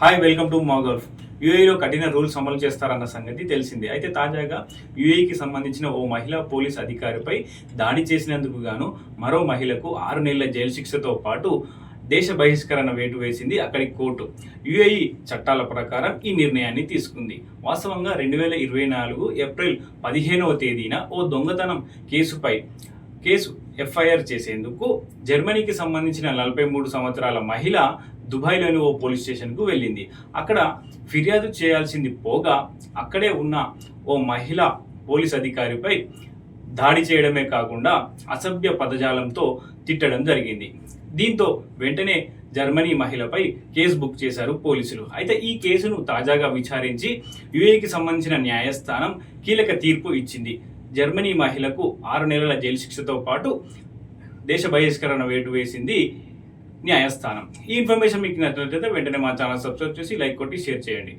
Hi welcome to మోగల్ఫ్ యుఏఈలో కఠిన రూల్స్ అమలు చేస్తారన్న సంగతి తెలిసిందే. అయితే తాజాగా యుఏఈకి సంబంధించిన ఓ మహిళా పోలీస్ అధికారిపై దాడి చేసినందుకు గాను మరో మహిళకు ఆరు నెలల జైలు శిక్షతో పాటు దేశ బహిష్కరణ వేటు వేసింది అక్కడి కోర్టు. యుఏఈ చట్టాల ప్రకారం ఈ నిర్ణయాన్ని తీసుకుంది. వాస్తవంగా రెండు వేల ఇరవై నాలుగు ఏప్రిల్ పదిహేనవ తేదీన ఓ దొంగతనం కేసుపై కేసు ఎఫ్ఐఆర్ చేసేందుకు జర్మనీకి సంబంధించిన నలభై మూడు సంవత్సరాల మహిళ దుబాయ్లోని ఓ పోలీస్ స్టేషన్కు వెళ్ళింది. అక్కడ ఫిర్యాదు చేయాల్సింది పోగా అక్కడే ఉన్న ఓ మహిళ పోలీస్ అధికారిపై దాడి చేయడమే కాకుండా అసభ్య పదజాలంతో తిట్టడం జరిగింది. దీంతో వెంటనే జర్మనీ మహిళపై కేసు బుక్ చేశారు పోలీసులు. అయితే ఈ కేసును తాజాగా విచారించి యుఏకి సంబంధించిన న్యాయస్థానం కీలక తీర్పు ఇచ్చింది. జర్మనీ మహిళకు ఆరు నెలల జైలు శిక్షతో పాటు దేశ బహిష్కరణ వేటు వేసింది న్యాయస్థానం. ఈ ఇన్ఫర్మేషన్ మీకు నచ్చినట్లయితే వెంటనే మా ఛానల్ సబ్స్క్రైబ్ చేసి లైక్ కొట్టి షేర్ చేయండి.